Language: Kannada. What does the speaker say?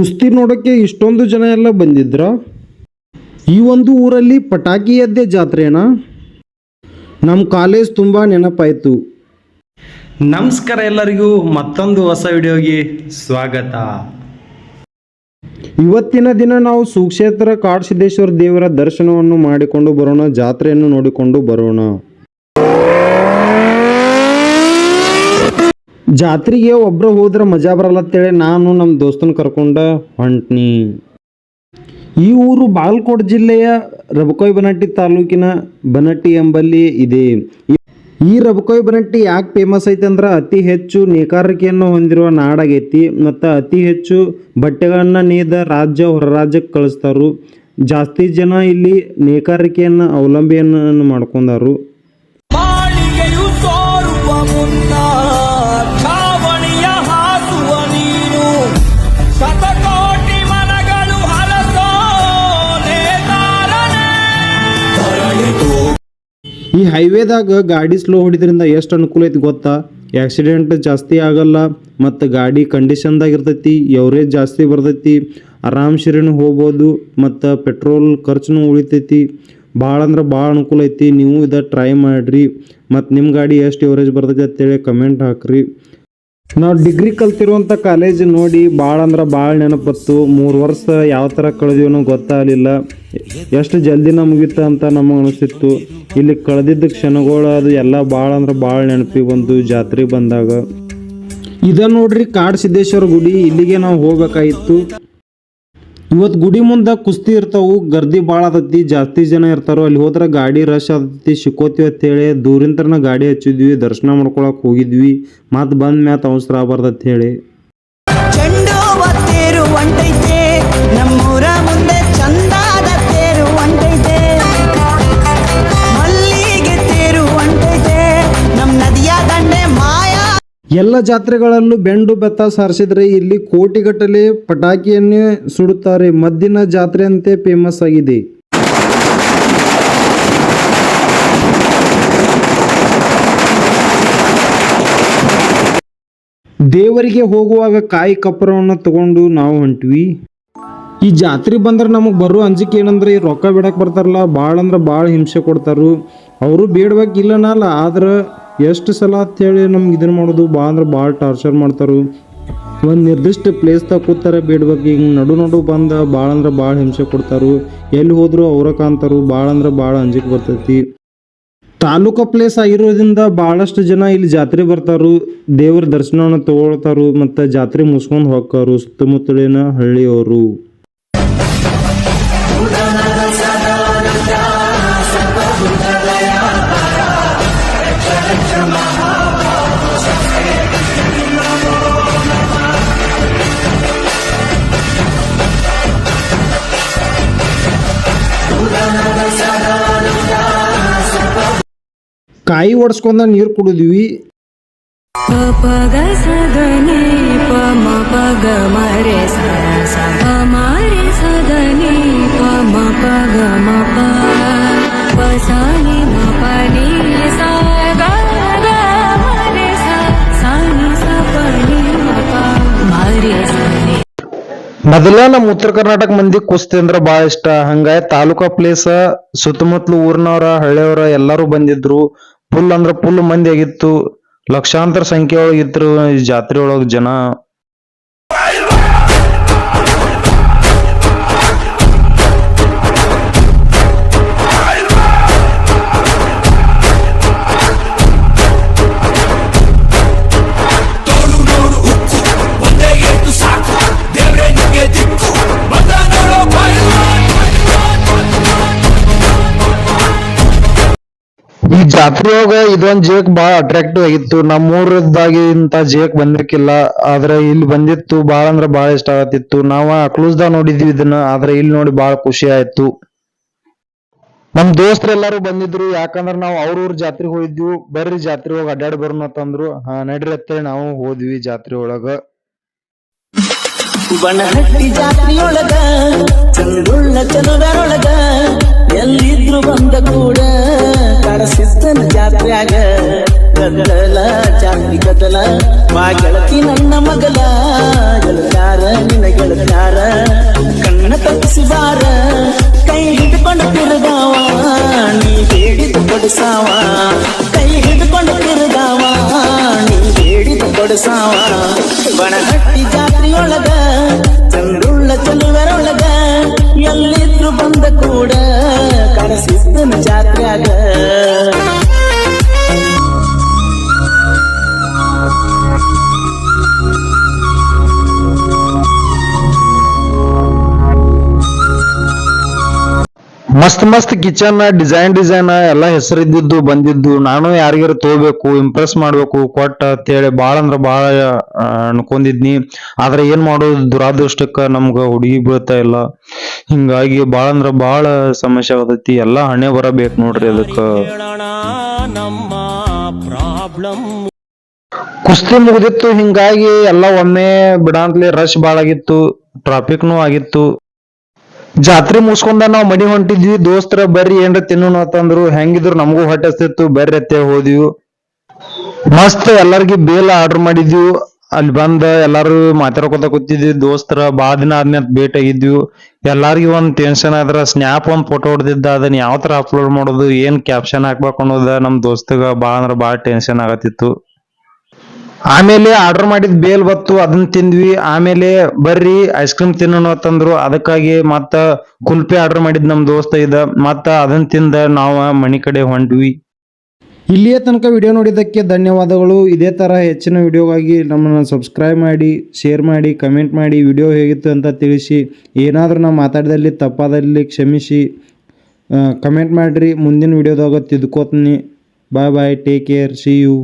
ಕುಸ್ತಿ ನೋಡೋಕ್ಕೆ ಇಷ್ಟೊಂದು ಜನ ಎಲ್ಲ ಬಂದಿದ್ರ? ಈ ಒಂದು ಊರಲ್ಲಿ ಪಟಾಕಿಯದ್ದೇ ಜಾತ್ರೆನಾ? ನಮ್ಮ ಕಾಲೇಜ್ ತುಂಬ ನೆನಪಾಯಿತು. ನಮಸ್ಕಾರ ಎಲ್ಲರಿಗೂ ಮತ್ತೊಂದು ಹೊಸ ವಿಡಿಯೋಗೆ ಸ್ವಾಗತ. ಇವತ್ತಿನ ದಿನ ನಾವು ಸುಕ್ಷೇತ್ರ ಕಾಡಸಿದ್ದೇಶ್ವರ ದೇವರ ದರ್ಶನವನ್ನು ಮಾಡಿಕೊಂಡು ಬರೋಣ ಜಾತ್ರೆಯನ್ನು ನೋಡಿಕೊಂಡು ಬರೋಣ. ಜಾತ್ರೆಗೆ ಒಬ್ರು ಹೋದ್ರೆ ಮಜಾ ಬರಲ್ಲ ಅಂತೇಳಿ ನಾನು ನಮ್ಮ ದೋಸ್ತನ ಕರ್ಕೊಂಡ ಹೊಂಟ್ನಿ. ಈ ಊರು ಬಾಗಲಕೋಟೆ ಜಿಲ್ಲೆಯ ರಬಕೊಯ್ ಬನಟ್ಟಿ ತಾಲೂಕಿನ ಬನಟ್ಟಿ ಎಂಬಲ್ಲಿ ಇದೆ. ಈ ರಬಕೊಯ್ ಬನಟ್ಟಿ ಯಾಕೆ ಫೇಮಸ್ ಐತೆ ಅಂದ್ರೆ ಅತಿ ಹೆಚ್ಚು ನೇಕಾರಿಕೆಯನ್ನು ಹೊಂದಿರುವ ನಾಡಾಗೈತಿ ಮತ್ತು ಅತಿ ಹೆಚ್ಚು ಬಟ್ಟೆಗಳನ್ನು ನೇಯ್ದ ರಾಜ್ಯ ಹೊರ ರಾಜ್ಯಕ್ಕೆ ಕಳಿಸ್ತಾರು. ಜಾಸ್ತಿ ಜನ ಇಲ್ಲಿ ನೇಕಾರಿಕೆಯನ್ನು ಅವಲಂಬಿಯನ್ನು ಮಾಡ್ಕೊಂಡಾರು. ಈ ಹೈವೇದಾಗ ಗಾಡಿ ಸ್ಲೋ ಹೊಡಿದ್ರಿಂದ ಎಷ್ಟು ಅನುಕೂಲ ಐತಿ ಗೊತ್ತಾ? ಆಕ್ಸಿಡೆಂಟ್ ಜಾಸ್ತಿ ಆಗಲ್ಲ ಮತ್ತು ಗಾಡಿ ಕಂಡೀಷನ್ದಾಗ ಇರ್ತೈತಿ ಎವರೇಜ್ ಜಾಸ್ತಿ ಬರ್ತೈತಿ, ಆರಾಮ್ ಶಿರೇನು ಹೋಗ್ಬೋದು, ಮತ್ತು ಪೆಟ್ರೋಲ್ ಖರ್ಚುನು ಉಳಿತೈತಿ. ಭಾಳ ಅಂದ್ರೆ ಭಾಳ ಅನುಕೂಲ ಐತಿ, ನೀವು ಇದ ಟ್ರೈ ಮಾಡಿರಿ. ಮತ್ತು ನಿಮ್ಮ ಗಾಡಿ ಎಷ್ಟು ಎವರೇಜ್ ಬರ್ತೈತಿ ಅಂತೇಳಿ ಕಮೆಂಟ್ ಹಾಕ್ರಿ. ನಾವು ಡಿಗ್ರಿ ಕಲ್ತಿರುವಂಥ ಕಾಲೇಜ್ ನೋಡಿ ಭಾಳ ಅಂದ್ರೆ ಭಾಳ ನೆನಪತ್ತು. ಮೂರು ವರ್ಷ ಯಾವ ಥರ ಕಳೆದಿವನೋ ಗೊತ್ತಾಗಲಿಲ್ಲ. ಎಷ್ಟು ಜಲ್ದಿ ಮುಗಿತ ಅಂತ ನಮಗೆ ಅನಿಸ್ತಿತ್ತು. ಇಲ್ಲಿ ಕಳೆದಿದ್ದ ಕ್ಷಣಗಳು ಅದು ಎಲ್ಲ ಭಾಳ ಅಂದ್ರೆ ಭಾಳ ನೆನಪಿಗೆ ಬಂದು ಜಾತ್ರೆ ಬಂದಾಗ. ಇದ ನೋಡ್ರಿ ಕಾಡ್ ಸಿದ್ದೇಶ್ವರ ಗುಡಿ, ಇಲ್ಲಿಗೆ ನಾವು ಹೋಗ್ಬೇಕಾಗಿತ್ತು. ಇವತ್ತು ಗುಡಿ ಮುಂದೆ ಕುಸ್ತಿ ಇರ್ತಾವು, ಗರ್ದಿ ಭಾಳ ಆತತಿ, ಜಾಸ್ತಿ ಜನ ಇರ್ತಾರೋ, ಅಲ್ಲಿ ಹೋದ್ರೆ ಗಾಡಿ ರಶ್ ಆತತಿ, ಸಿಕ್ಕೋತೀವಿ ಅಂತೇಳಿ ದೂರಿಂತ್ರನ ಗಾಡಿ ಹಚ್ಚಿದ್ವಿ, ದರ್ಶನ ಮಾಡ್ಕೊಳಕ್ ಹೋಗಿದ್ವಿ, ಮತ್ತೆ ಬಂದ ಮ್ಯಾತ್ ಅವಸರ ಆಗ್ಬಾರ್ದು ಹೇಳಿ. ನಮ್ಮೂರ ಮುಂದೆ ಚಂದಾದ ಎಲ್ಲ ಜಾತ್ರೆಗಳಲ್ಲೂ ಬೆಂಡು ಬೆತ್ತ ಸಾರಿಸಿದ್ರೆ ಇಲ್ಲಿ ಕೋಟಿಗಟ್ಟಲೆ ಪಟಾಕಿಯನ್ನೇ ಸುಡುತ್ತಾರೆ. ಮದ್ದಿನ ಜಾತ್ರೆ ಅಂತೆ ಫೇಮಸ್ ಆಗಿದೆ. ದೇವರಿಗೆ ಹೋಗುವಾಗ ಕಾಯಿ ಕಪ್ಪರವನ್ನು ತಗೊಂಡು ನಾವು ಹೊಂಟ್ವಿ. ಈ ಜಾತ್ರೆ ಬಂದ್ರೆ ನಮಗೆ ಬರೋ ಅಂಜಿಕೆ ಏನಂದ್ರೆ, ಈ ರೊಕ್ಕ ಬಿಡಕ್ಕೆ ಬರ್ತಾರಲ್ಲ ಭಾಳ ಅಂದ್ರೆ ಭಾಳ ಹಿಂಸೆ ಕೊಡ್ತಾರು. ಅವರು ಬೇಡ್ಬೇಕಿಲ್ಲನಲ್ಲ ಆದ್ರೆ ಎಷ್ಟು ಸಲ ಅಂತೇಳಿ ನಮ್ಗೆ ಇದನ್ನು ಮಾಡೋದು? ಭಾಳ ಅಂದ್ರೆ ಭಾಳ ಟಾರ್ಚರ್ ಮಾಡ್ತಾರೆ. ಒಂದು ನಿರ್ದಿಷ್ಟ ಪ್ಲೇಸ್ದಾಗ ಕೂತಾರೆ ಬೇಡ್ಬೇಕು ಹಿಂಗೆ ನಡು ನಡು ಬಂದ ಭಾಳ ಅಂದ್ರೆ ಭಾಳ ಹಿಂಸೆ ಕೊಡ್ತಾರೆ. ಎಲ್ಲಿ ಹೋದರೂ ಅವ್ರ ಕಾಣ್ತಾರು. ಭಾಳ ಅಂದ್ರೆ ಭಾಳ ಅಂಜಿಕೆ ಬರ್ತೈತಿ. ತಾಲೂಕು ಪ್ಲೇಸ್ ಆಗಿರೋದ್ರಿಂದ ಭಾಳಷ್ಟು ಜನ ಇಲ್ಲಿ ಜಾತ್ರೆ ಬರ್ತಾರು. ದೇವ್ರ ದರ್ಶನವನ್ನು ತಗೊಳ್ತಾರು. ಮತ್ತು ಜಾತ್ರೆ ಮುಗಿಸ್ಕೊಂಡು ಹೋಗ್ತಾರು ಸುತ್ತಮುತ್ತಲಿನ ಹಳ್ಳಿಯವರು. ಮ ಒಡ್ಸ್ಕೊಂಡ ನೀರು ಕುಡಿದ್ವಿ. ಮೊದಲ ನಮ್ಮ ಉತ್ತರ ಕರ್ನಾಟಕ ಮಂದಿ ಕುಸ್ತಿ ಅಂದ್ರ ಬಾಳ ಇಷ್ಟ. ಹಂಗಾಗಿ ತಾಲೂಕಾ ಪ್ಲೇಸ್ ಸುತ್ತಮುತ್ತಲು ಊರಿನವ್ರ ಹಳ್ಳಿಯವ್ರ ಎಲ್ಲಾರು ಬಂದಿದ್ರು. ಫುಲ್ ಅಂದ್ರ ಫುಲ್ ಮಂದಿ ಆಗಿತ್ತು. ಲಕ್ಷಾಂತರ ಸಂಖ್ಯೆ ಒಳಗೆ ಇದ್ರು ಜಾತ್ರೆ ಒಳಗ ಜನ. ಈ ಜಾತ್ರೆ ಒಳಗ ಇದೊಂದ್ ಜೇಕ್ ಬಾಳ ಅಟ್ರಾಕ್ಟಿವ್ ಆಗಿತ್ತು. ನಮ್ಮೂರದಾಗಿಂತ ಜೇಕ್ ಬಂದಿರ್ಕಿಲ್ಲ. ಆದ್ರೆ ಇಲ್ಲಿ ಬಂದಿತ್ತು, ಬಾಳ ಅಂದ್ರ ಬಾಳ ಇಷ್ಟ ಆಗತ್ತಿತ್ತು. ನಾವ ಅಕ್ಲೂಸ್ದಾಗ ನೋಡಿದ್ವಿ ಇದನ್ನ, ಆದ್ರೆ ಇಲ್ಲಿ ನೋಡಿ ಬಾಳ ಖುಷಿ ಆಯ್ತು. ನಮ್ ದೋಸ್ತರೆಲ್ಲಾರು ಬಂದಿದ್ರು. ಯಾಕಂದ್ರ ನಾವು ಅವ್ರ ಊರ್ ಜಾತ್ರೆಗೆ ಹೋಗಿದ್ವಿ. ಬರ್ರಿ ಜಾತ್ರೆ ಹೋಗಿ ಅಡ್ಡಾಡಿ ಬರೋಣ ಅಂತಂದ್ರು. ಹಾ, ನಡ್ರಿ ಅಂತೇಳಿ ನಾವು ಹೋದ್ವಿ ಜಾತ್ರೆ ಒಳಗ. ಬನಹಟ್ಟಿ ಜಾತಿಯೊಳಗ, ಚಂದುಳ್ಳ ಚಲುವರೊಳಗ ಎಲ್ಲಿದ್ರು ಬಂದ ಕೂಡ ಕಡಸಿದ್ದನ ಜಾತ್ರೆಯಾಗ ಗದ್ದಲ ಜಾತಿ ಗದಲ ಮಾ ಗೆಳತಿ ನನ್ನ ಮಗಲ. ಕೊಡಸಾವ ಬಣಹಟ್ಟಿ ಜಾತ್ರೆಯೊಳಗ ಚಂದ್ರುಳ್ಳ ಚಲುವರೊಳಗ ಎಲ್ಲಿದ್ರು ಬಂದ ಕೂಡ ಕರೆಸಿದ್ದನ ಜಾತ್ರೆಯಾಗ. ಮಸ್ತ್ ಮಸ್ತ್ ಕಿಚನ್ ಡಿಸೈನ್ ಡಿಸೈನ್ ಎಲ್ಲ ಹೆಸರಿದ್ದಿದ್ದು, ಬಂದಿದ್ದು. ನಾನು ಯಾರಿಗಾರು ತಗೋಬೇಕು ಇಂಪ್ರೆಸ್ ಮಾಡ್ಬೇಕು, ಕೊಟ್ಟ ಅಂತೇಳಿ ಬಾಳ ಅಂದ್ರ ಬಾಳ ಅನ್ಕೊಂಡಿದ್ನಿ. ಆದ್ರೆ ಏನ್ ಮಾಡೋದು, ದುರಾದೃಷ್ಟಕ್ಕ ನಮ್ಗ ಹುಡುಗಿ ಬೀಳ್ತಾ ಇಲ್ಲ. ಹಿಂಗಾಗಿ ಬಾಳ ಅಂದ್ರ ಬಾಳ ಸಮಸ್ಯೆ ಆಗತೈತಿ ಎಲ್ಲಾ ಹಣೆ ಬರಬೇಕು ನೋಡ್ರಿ ಅದಕ್ಕ. ಕುಸ್ತಿ ಮುಗಿದಿತ್ತು, ಹಿಂಗಾಗಿ ಎಲ್ಲ ಒಮ್ಮೆ ಬಿಡಾಂತ್ಲೆ ರಶ್ ಬಾಳ ಆಗಿತ್ತು ಟ್ರಾಫಿಕ್ನು ಆಗಿತ್ತು. ಜಾತ್ರೆ ಮುಗಿಸ್ಕೊಂಡ ನಾವು ಮನಿ ಹೊಂಟಿದ್ವಿ. ದೋಸ್ತರ, ಬರ್ರಿ, ಏನ್ರ ತಿನ್ನೋಣ ಅಂತಂದ್ರು ಹೆಂಗಿದ್ರು ನಮಗೂ ಹೊಟ್ಟೆ ಹಸ್ತಿತ್ತು ಬರ್ರಿ ಅತ್ತೆ ಹೋದ್ವಿ. ಮಸ್ತ್ ಎಲ್ಲಾರ್ಗಿ ಬೇಲ್ ಆರ್ಡರ್ ಮಾಡಿದ್ವಿ. ಅಲ್ಲಿ ಬಂದ ಎಲ್ಲಾರು ಮಾತಾಡ್ಕೊತ ಕೂತಿದ್ವಿ. ದೋಸ್ತರ, ಬಾ ದಿನ ಆದ್ಮೇಲೆ ಭೇಟಿ ಆಗಿದ್ವಿ. ಎಲ್ಲಾರ್ಗಿ ಒಂದ್ ಟೆನ್ಷನ್ ಆದ್ರ ಸ್ನ್ಯಾಪ್ ಒಂದ್ ಫೋಟೋ ಹೊಡೆದಿದ್ದ. ಅದನ್ನ ಯಾವ ತರ ಅಪ್ಲೋಡ್ ಮಾಡೋದು, ಏನ್ ಕ್ಯಾಪ್ಷನ್ ಹಾಕ್ಬೇಕು ಅನ್ನೋದ ನಮ್ ದೋಸ್ತಗ ಬಾ ಅಂದ್ರ ಬಾಳ ಟೆನ್ಷನ್ ಆಗತ್ತಿತ್ತು. ಆಮೇಲೆ ಆರ್ಡರ್ ಮಾಡಿದ ಬೇಲ್ ಬತ್ತು ಅದನ್ನ ತಿಂದ್ವಿ. ಆಮೇಲೆ ಬರ್ರಿ ಐಸ್ ಕ್ರೀಮ್ ತಿನ್ನೋಣ ಅಂತಂದ್ರು. ಅದಕ್ಕಾಗಿ ಮತ್ತ ಕುಲ್ಪಿ ಆರ್ಡರ್ ಮಾಡಿದ್ ನಮ್ ದೋಸ್ತ ಇದ. ಮತ್ತ ಅದನ್ನ ತಿಂದ ನಾವ ಮನಿ ಕಡೆ ಹೊಂಟ್ವಿ. ಇಲ್ಲಿಯ ತನಕ ವಿಡಿಯೋ ನೋಡಿದ್ದಕ್ಕೆ ಧನ್ಯವಾದಗಳು. ಇದೇ ತರ ಹೆಚ್ಚಿನ ವಿಡಿಯೋಗಾಗಿ ನಮ್ಮನ್ನು ಸಬ್ಸ್ಕ್ರೈಬ್ ಮಾಡಿ ಶೇರ್ ಮಾಡಿ ಕಮೆಂಟ್ ಮಾಡಿ ವಿಡಿಯೋ ಹೇಗಿತ್ತು ಅಂತ ತಿಳಿಸಿ. ಏನಾದರೂ ನಾವು ಮಾತಾಡಿದಲ್ಲಿ ತಪ್ಪಾದಲ್ಲಿ ಕ್ಷಮಿಸಿ. ಕಮೆಂಟ್ ಮಾಡಿರಿ. ಮುಂದಿನ ವಿಡಿಯೋದಾಗ ತಿದ್ಕೋತೀನಿ. Bye bye take care see you